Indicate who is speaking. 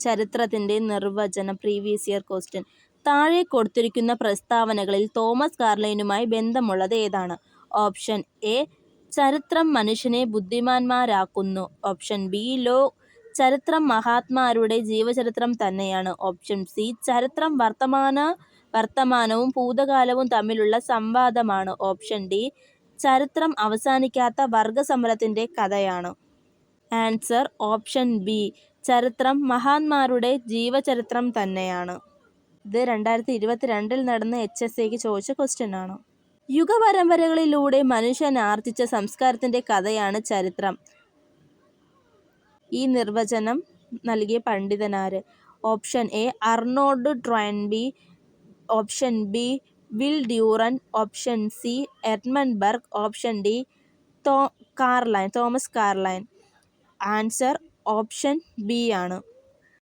Speaker 1: ചരിത്രത്തിന്റെ നിർവചനം previous year question താഴെ കൊടുത്തിരിക്കുന്ന പ്രസ്താവനകളിൽ തോമസ് കാർലൈനുമായി ബന്ധമുള്ളത് ഏതാണ്? ഓപ്ഷൻ എ ചരിത്രം മനുഷ്യനെ ബുദ്ധിമാന്മാരാക്കുന്നു. ഓപ്ഷൻ ബി ലോ ചരിത്രം മഹാത്മാരുടെ ജീവചരിത്രം തന്നെയാണ്. ഓപ്ഷൻ സി ചരിത്രം വർത്തമാന വർത്തമാനവും ഭൂതകാലവും തമ്മിലുള്ള സംവാദമാണ്. ഓപ്ഷൻ ഡി ചരിത്രം അവസാനിക്കാത്ത വർഗസമരത്തിന്റെ കഥയാണ്. ആൻസർ ഓപ്ഷൻ ബി ചരിത്രം മഹാന്മാരുടെ ജീവചരിത്രം തന്നെയാണ്. ഇത് രണ്ടായിരത്തി ഇരുപത്തിരണ്ടിൽ നടന്ന എച്ച് എസ് എക്ക് ചോദിച്ച ക്വസ്റ്റ്യൻ ആണ്. യുഗപരമ്പരകളിലൂടെ മനുഷ്യനാർജിച്ച സംസ്കാരത്തിന്റെ കഥയാണ് ചരിത്രം. ഈ നിർവചനം നൽകിയ പണ്ഡിതനാര്? Option A Arnold B option B Will Durant option C Edmund Burke option D Tho Carlyle Thomas Carlyle. Answer option B ആണ്.